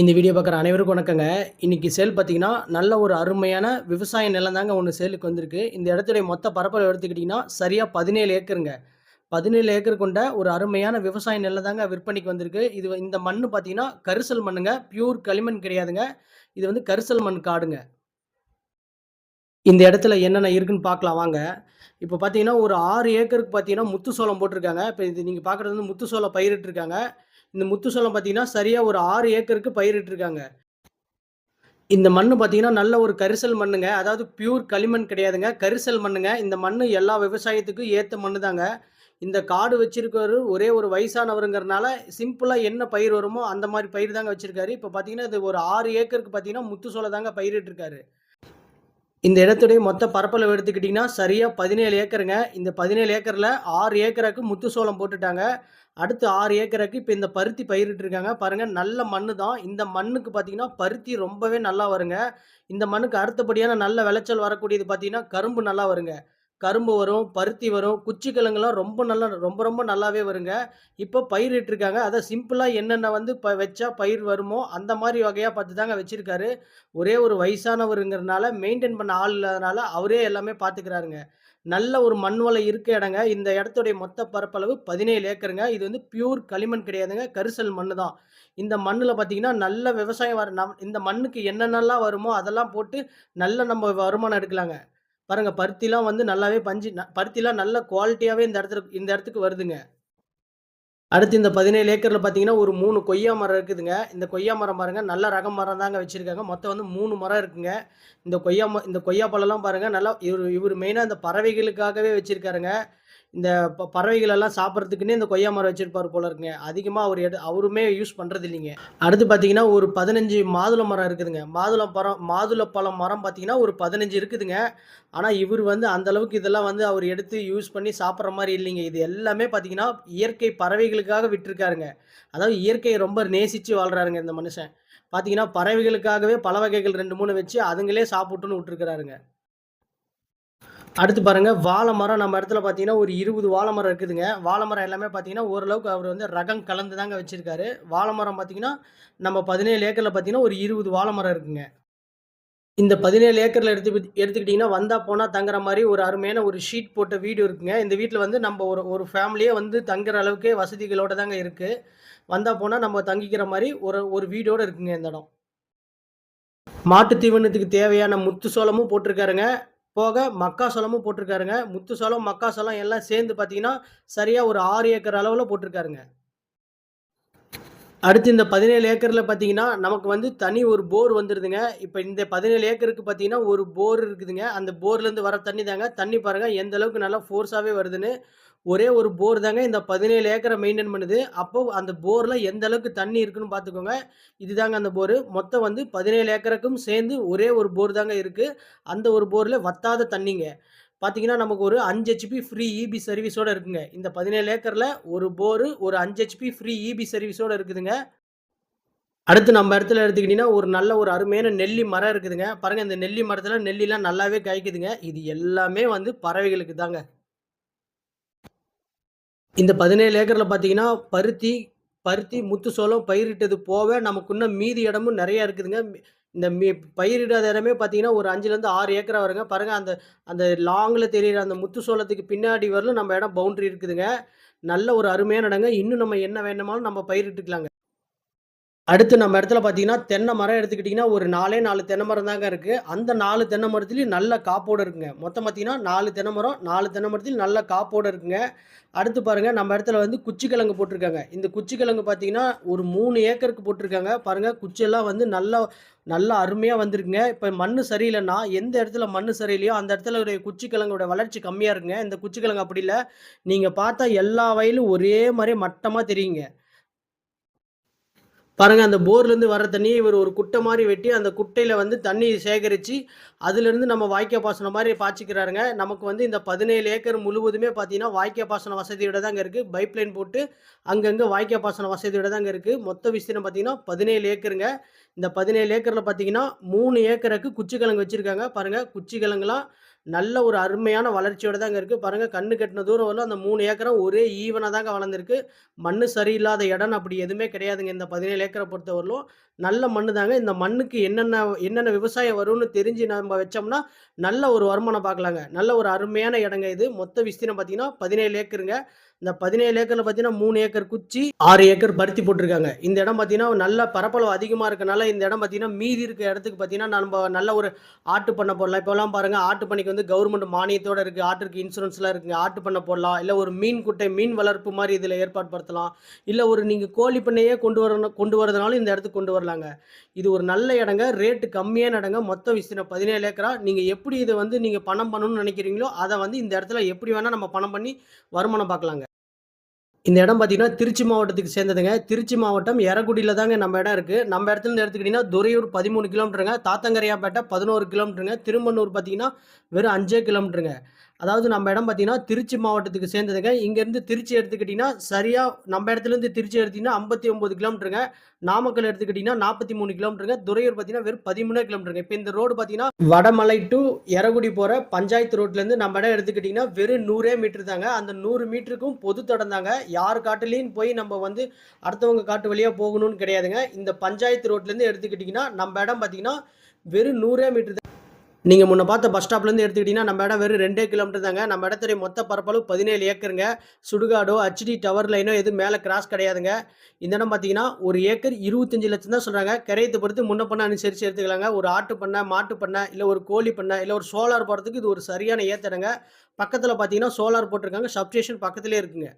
இந்த வீடியோ பார்க்குற அனைவருக்கும் வணக்கங்க. இன்றைக்கி சேல் பார்த்தீங்கன்னா நல்ல ஒரு அருமையான விவசாய நிலம் தாங்க ஒன்று சேலுக்கு வந்திருக்கு. இந்த இடத்துடைய மொத்த பரப்பளவு எடுத்துக்கிட்டிங்கன்னா சரியாக பதினேழு ஏக்கருங்க. பதினேழு ஏக்கர் கொண்ட ஒரு அருமையான விவசாய நிலம் தாங்க விற்பனைக்கு வந்திருக்கு. இது இந்த மண் பார்த்தீங்கன்னா கரிசல் மண்ணுங்க. பியூர் களிமண் கிடையாதுங்க. இது வந்து கரிசல் மண் காடுங்க. இந்த இடத்துல என்னென்ன இருக்குன்னு பார்க்கலாம் வாங்க. இப்போ பார்த்தீங்கன்னா ஒரு ஆறு ஏக்கருக்கு பார்த்தீங்கன்னா முத்து சோளம் போட்டிருக்காங்க. இப்போ இது நீங்கள் பார்க்குறது வந்து முத்து சோளம் பயிரிட்டிருக்காங்க. இந்த முத்து சோளம் பார்த்தீங்கன்னா சரியாக ஒரு ஆறு ஏக்கருக்கு பயிரிட்டிருக்காங்க. இந்த மண்ணு பார்த்தீங்கன்னா நல்ல ஒரு கரிசல் மண்ணுங்க. அதாவது பியூர் களிமண் கிடையாதுங்க. கரிசல் மண்ணுங்க. இந்த மண் எல்லா விவசாயத்துக்கும் ஏற்ற மண்ணு தாங்க இந்த காடு வச்சிருக்கவர் ஒரே ஒரு வயசானவருங்கிறனால சிம்பிளாக என்ன பயிர் வருமோ அந்த மாதிரி பயிர் தாங்க வச்சுருக்காரு. இப்போ பார்த்தீங்கன்னா இது ஒரு ஆறு ஏக்கருக்கு பார்த்தீங்கன்னா முத்துசோளம் தாங்க பயிரிட்டிருக்காரு. இந்த இடத்துடைய மொத்த பரப்பளவு எடுத்துக்கிட்டிங்கன்னா சரியாக பதினேழு ஏக்கருங்க. இந்த பதினேழு ஏக்கரில் ஆறு ஏக்கருக்கு முத்து சோளம் போட்டுட்டாங்க. அடுத்து ஆறு ஏக்கருக்கு இப்போ இந்த பருத்தி பயிரிட்டிருக்காங்க. பாருங்கள் நல்ல மண்ணு தான். இந்த மண்ணுக்கு பார்த்தீங்கன்னா பருத்தி ரொம்பவே நல்லா வருங்க. இந்த மண்ணுக்கு அடுத்தபடியான நல்ல விளைச்சல் வரக்கூடியது பார்த்தீங்கன்னா கரும்பு நல்லா வருங்க. கரும்பு வரும் பருத்தி வரும் குச்சிக்கிழங்குலாம் ரொம்ப நல்லா ரொம்ப ரொம்ப நல்லாவே வருங்க. இப்போ பயிரிட்டிருக்காங்க அதை சிம்பிளாக என்னென்ன வந்து இப்போ வச்சா பயிர் வருமோ அந்த மாதிரி வகையாக பார்த்து தாங்க வச்சுருக்காரு. ஒரே ஒரு வயசானவருங்கிறனால மெயின்டைன் பண்ண ஆள் இல்லாதனால அவரே எல்லாமே பார்த்துக்கிறாருங்க. நல்ல ஒரு மண் வலை இருக்க இடங்க. இந்த இடத்துடைய மொத்த பரப்பளவு பதினேழு ஏக்கருங்க. இது வந்து பியூர் களிமண் கிடையாதுங்க. கரிசல் மண்ணு தான். இந்த மண்ணில் பார்த்தீங்கன்னா நல்ல விவசாயம் வர நம் இந்த மண்ணுக்கு என்னென்னலாம் வருமோ அதெல்லாம் போட்டு நல்ல நம்ம வருமானம் எடுக்கலாங்க. பாருங்க பருத்திலாம் வந்து நல்லாவே பஞ்சு ந பருத்திலாம் நல்ல குவாலிட்டியாவே இந்த இடத்துல இந்த இடத்துக்கு வருதுங்க. அடுத்து இந்த 17 ஏக்கர்ல பார்த்தீங்கன்னா, ஒரு மூணு கொய்யா மரம் இருக்குதுங்க. இந்த கொய்யா மரம் பாருங்க, நல்ல ரகம் மரம் தாங்க வச்சிருக்காங்க. மொத்தம் வந்து மூணு மரம் இருக்குங்க. இந்த கொய்யா இந்த கொய்யா பழம்லாம் பாருங்க, நல்லா இவர் இவர் மெயினா இந்த பறவைகளுக்காகவே வச்சிருக்காருங்க. இந்த ப பறவைகள் எல்லாம் சாப்பிட்றதுக்குன்னே இந்த கொய்யா மரம் வச்சுருப்பார் போல இருக்குங்க. அதிகமாக அவர் எடு அவருமே யூஸ் பண்ணுறது இல்லைங்க. அடுத்து பார்த்தீங்கன்னா, ஒரு 15 மாதுளை மரம் இருக்குதுங்க. மாதுளை பழம் மாதுளப்பழம் மரம் பார்த்தீங்கன்னா, ஒரு 15 இருக்குதுங்க. ஆனால் இவர் வந்து அந்த அளவுக்கு இதெல்லாம் வந்து அவர் எடுத்து யூஸ் பண்ணி சாப்பிட்ற மாதிரி இல்லைங்க. இது எல்லாமே பார்த்தீங்கன்னா, இயற்கை பறவைகளுக்காக விட்டுருக்காருங்க. அதாவது இயற்கையை ரொம்ப நேசித்து வாழ்கிறாருங்க இந்த மனுஷன். பார்த்தீங்கன்னா, பறவைகளுக்காகவே பழ வகைகள் 2, 3 வச்சு அதுங்களே சாப்பிட்டுன்னு விட்டுருக்கிறாருங்க அடுத்து பாருங்க, வாழை மரம் நம்ம இடத்துல பார்த்தீங்கன்னா, ஒரு 20 வாழை மரம் இருக்குதுங்க. வாழை மரம் எல்லாமே பார்த்தீங்கன்னா, ஓரளவுக்கு அவர் வந்து ரகம் கலந்து தாங்க வச்சிருக்காரு. வாழை மரம் பார்த்தீங்கன்னா, நம்ம பதினேழு ஏக்கரில் பார்த்தீங்கன்னா, ஒரு 20 வாழை மரம் இருக்குங்க. இந்த பதினேழு ஏக்கரில் எடுத்து எடுத்துக்கிட்டிங்கன்னா வந்தால் போனால் தங்குற மாதிரி ஒரு அருமையான ஒரு ஷீட் போட்ட வீடு இருக்குங்க. இந்த வீட்டில் வந்து நம்ம ஒரு ஒரு ஃபேமிலியே வந்து தங்குற அளவுக்கே வசதிகளோட தாங்க இருக்குது வந்தால் போனால் நம்ம தங்கிக்கிற மாதிரி ஒரு ஒரு வீடோடு இருக்குங்க இந்த இடம். மாட்டு தீவனத்துக்கு தேவையான முத்து சோளமும் போட்டிருக்காருங்க. போக மக்காசோளமும் போட்டிருக்காருங்க. முத்து சோளம், மக்காசோளம் எல்லாம் சேர்ந்து பார்த்தீங்கன்னா, சரியாக ஒரு ஆறு ஏக்கர் அளவில் போட்டிருக்காருங்க. அடுத்து இந்த பதினேழு ஏக்கரில் பார்த்தீங்கன்னா, நமக்கு வந்து தனி ஒரு போர் வந்துடுதுங்க இப்போ இந்த 17 ஏக்கருக்கு பார்த்தீங்கன்னா, ஒரு போர் இருக்குதுங்க. அந்த போர்லேருந்து வர தண்ணி தாங்க. தண்ணி பாருங்கள் எந்த அளவுக்கு நல்லா ஃபோர்ஸாகவே வருதுன்னு. ஒரே ஒரு போர் தாங்க இந்த பதினேழு ஏக்கரை மெயின்டைன் பண்ணுது. அப்போ அந்த போரில் எந்த அளவுக்கு தண்ணி இருக்குன்னு பார்த்துக்கோங்க. இதுதாங்க அந்த போரு. மொத்தம் வந்து 17 ஏக்கருக்கும் சேர்ந்து ஒரே ஒரு போர் தாங்க இருக்குது அந்த ஒரு போரில் வத்தாத தண்ணிங்க பார்த்தீங்கன்னா, நமக்கு ஒரு அஞ்சு ஹெச்பி ஃப்ரீ இபி சர்வீஸோடு இருக்குங்க. இந்த பதினேழு ஏக்கரில் ஒரு போரு, ஒரு அஞ்சு ஹெச்பி ஃப்ரீ இபி சர்வீஸோடு இருக்குதுங்க. அடுத்து நம்ம இடத்துல எடுத்துக்கிட்டீங்கன்னா, ஒரு நல்ல ஒரு அருமையான நெல்லி மரம் இருக்குதுங்க. பாருங்கள் இந்த நெல்லி மரத்தில் நெல்லிலாம் நல்லாவே காய்க்குதுங்க. இது எல்லாமே வந்து பறவைகளுக்கு தாங்க. இந்த பதினேழு ஏக்கரில் பார்த்தீங்கன்னா, பருத்தி பருத்தி, முத்து சோளம் பயிரிட்டது போக, நமக்கு இன்னும் மீதி இடமும் நிறையா இருக்குதுங்க. இந்த மீ பயிரிடாத இடமே பார்த்தீங்கன்னா, ஒரு 5லேருந்து 6 ஏக்கரா வருங்க. பாருங்கள் அந்த அந்த லாங்கில் தெரியிற அந்த முத்து சோளத்துக்கு பின்னாடி வரலும் நம்ம இடம் பவுண்ட்ரி இருக்குதுங்க. நல்ல ஒரு அருமையான இடங்க. இன்னும் நம்ம என்ன வேணுமாலும் நம்ம பயிரிட்டுக்கலாங்க. அடுத்து நம்ம இடத்துல பார்த்தீங்கன்னா, தென்னை மரம் எடுத்துக்கிட்டிங்கன்னா ஒரு 4ஏ 4 தென்னை மரம் தாங்க இருக்குது அந்த நாலு தென்னை மரத்துலேயும் நல்ல காப்போடு இருக்குங்க. மொத்தம் பார்த்தீங்கன்னா, நாலு தென்னை மரம். நாலு தென்னை மரத்துலையும் நல்ல காப்போடு இருக்குங்க. அடுத்து பாருங்க, நம்ம இடத்துல வந்து குச்சிக்கிழங்கு போட்டிருக்காங்க. இந்த குச்சிக்கிழங்கு பார்த்தீங்கன்னா, ஒரு மூணு ஏக்கருக்கு போட்டிருக்காங்க. பாருங்கள் குச்சியெல்லாம் வந்து நல்லா நல்லா அருமையாக வந்திருக்குங்க. இப்போ மண் சரியில்லைன்னா எந்த இடத்துல மண் சரியில்லையோ, அந்த இடத்துல ஒரு குச்சிக்கிழங்கோட வளர்ச்சி கம்மியாக இருக்குங்க. இந்த குச்சிக்கிழங்கு அப்படி இல்லை நீங்கள் பார்த்தா எல்லா வயலும் ஒரே மாதிரி மட்டமாக தெரியுங்க. பாருங்க அந்த போர்லேருந்து வர தண்ணியை இவர் ஒரு குட்டை மாதிரி வெட்டி, அந்த குட்டையில வந்து தண்ணி சேகரிச்சு, அதுலேருந்து நம்ம வாய்க்கா பாசனம் மாதிரி பாய்ச்சிக்கிறாருங்க. நமக்கு வந்து இந்த 17 ஏக்கர் முழுவதுமே பார்த்தீங்கன்னா, வாய்க்கா பாசன வசதியோட தாங்க இருக்கு. பைப் லைன் போட்டு அங்கங்க வாய்க்கா பாசன வசதியோட தாங்க இருக்கு. மொத்த விஸ்தீர்ணம் பார்த்தீங்கன்னா, 17 ஏக்கருங்க. இந்த 17 ஏக்கர்ல பார்த்தீங்கன்னா, மூணு ஏக்கருக்கு குச்சிக்கிழங்கு வச்சிருக்காங்க. பாருங்க குச்சிக்கிழங்குலாம் நல்ல ஒரு அருமையான வளர்ச்சியோட தாங்க இருக்குது பாருங்க கண்ணு கட்டின தூரம் வரலும் அந்த மூணு ஏக்கரும் ஒரே ஈவனாக தாங்க வளர்ந்துருக்கு மண்ணு சரியில்லாத இடம் அப்படி எதுவுமே கிடையாதுங்க இந்த 17 ஏக்கரை பொறுத்தவரையிலும் நல்ல மண்ணு தாங்க. இந்த மண்ணுக்கு என்னென்ன என்னென்ன விவசாயம் வரும்னு தெரிஞ்சு நம்ம வச்சோம்னா, நல்ல ஒரு வருமானம் பார்க்கலாங்க. நல்ல ஒரு அருமையான இடங்க இது. மொத்த விஸ்தீர்ணம் பார்த்தீங்கன்னா, 17 ஏக்கருங்க. இந்த 17 ஏக்கர்ல பார்த்தீங்கன்னா, மூணு ஏக்கர் குச்சி, ஆறு ஏக்கர் பருத்தி போட்டிருக்காங்க இந்த இடம் பார்த்தீங்கன்னா, நல்ல பரப்பளவு அதிகமாக இருக்கனால, இந்த இடம் பார்த்தீங்கன்னா, மீதி இருக்க இடத்துக்கு பார்த்தீங்கன்னா, நம்ம நல்ல ஒரு ஆட்டு பண்ணை போடலாம். இப்போலாம் பாருங்க, ஆட்டு பண்ணைக்கு வந்து கவர்மெண்ட் மானியத்தோட இருக்கு. ஆட்டுக்கு இன்சூரன்ஸ்லாம் இருக்குங்க. ஆட்டு பண்ணை போடலாம். இல்லை ஒரு மீன் குட்டை, மீன் வளர்ப்பு மாதிரி இதில் ஏற்பாடு படுத்தலாம். இல்லை ஒரு நீங்கள் கோழி பண்ணையே கொண்டு வரணும் கொண்டு வரதுனாலும் இந்த இடத்துக்கு கொண்டு வரலாங்க. இது ஒரு நல்ல இடங்க. ரேட்டு கம்மியான இடங்க. மொத்தம் விஸ்தீர்ணம் 17 ஏக்கரா. நீங்கள் எப்படி இதை வந்து நீங்கள் பணம் பண்ணணும்னு நினைக்கிறீங்களோ, அதை வந்து இந்த இடத்துல எப்படி வேணால் நம்ம பணம் பண்ணி வருமானம் பார்க்கலாங்க. இந்த இடம் பார்த்தீங்கன்னா, திருச்சி மாவட்டத்துக்கு சேர்ந்ததுங்க. திருச்சி மாவட்டம் எரகுடியில தாங்க நம்ம இடம் இருக்குது நம்ம இடத்துல எடுத்துக்கிட்டிங்கன்னா துறையூர் 13 கிலோமீட்டருங்க. தாத்தங்கரையாப்பேட்டை 11 கிலோமீட்டருங்க. திருமன்னூர் பார்த்தீங்கன்னா, வெறும் அஞ்சே கிலோமீட்டருங்க. அதாவது நம்ம இடம் பார்த்தீங்கன்னா, திருச்சி மாவட்டத்துக்கு சேர்ந்ததுங்க. இங்கேருந்து திருச்சி எடுத்துக்கிட்டிங்கன்னா சரியாக நம்ம இடத்துலருந்து திருச்சி எடுத்தீங்கன்னா 59 கிலோமீட்டருங்க. நாமக்கல் எடுத்துக்கிட்டிங்கன்னா நாற்பத்தி மூணு கிலோமீட்டருங்க. துறையூர் பார்த்தீங்கன்னா, வெறும் 13 கிலோமீட்டருங்க. இப்போ இந்த ரோடு பார்த்தீங்கன்னா, வடமலை டு எரகுடி போகிற பஞ்சாயத்து ரோட்லேருந்து நம்ம இடம் எடுத்துக்கிட்டிங்கன்னா வெறும் நூறே மீட்டர் தாங்க. அந்த நூறு மீட்டருக்கும் பொது தடம் யார் காட்டுலேயும் போய் நம்ம வந்து அடுத்தவங்க காட்டு வழியாக போகணும்னு கிடையாதுங்க. இந்த பஞ்சாயத்து ரோட்லேருந்து எடுத்துக்கிட்டிங்கன்னா நம்ம இடம் பார்த்தீங்கன்னா, வெறும் நூறே மீட்டர் நீங்கள் முன்னே முன்ன பார்த்த பஸ் ஸ்டாப்லேருந்து எடுத்துக்கிட்டிங்கன்னா நம்ம இடம் வெறும் ரெண்டே கிலோமீட்டர் தாங்க. நம்ம இடத்துடைய மொத்த பரப்பளவு 17 ஏக்கருங்க. சுடுகாடோ, ஹச்டி டவர் லைனோ எதுவும் மேலே கிராஸ் கிடையாதுங்க. இந்த இடம் பார்த்தீங்கன்னா, ஒரு ஏக்கர் 25 லட்சம் தான் சொல்கிறாங்க கரையத்தை பொறுத்து முன்ன பண்ண அனுசரித்து எடுத்துக்கலாங்க. ஒரு ஆட்டு பண்ணை, மாட்டு பண்ணை, இல்லை ஒரு கோழி பண்ணை, இல்லை ஒரு சோலார் போடுறதுக்கு இது ஒரு சரியான ஏத்தடங்க பக்கத்தில் பார்த்தீங்கன்னா, சோலார் போட்டிருக்காங்க. சப்ஸ்டேஷன் பக்கத்துலேயே இருக்குங்க.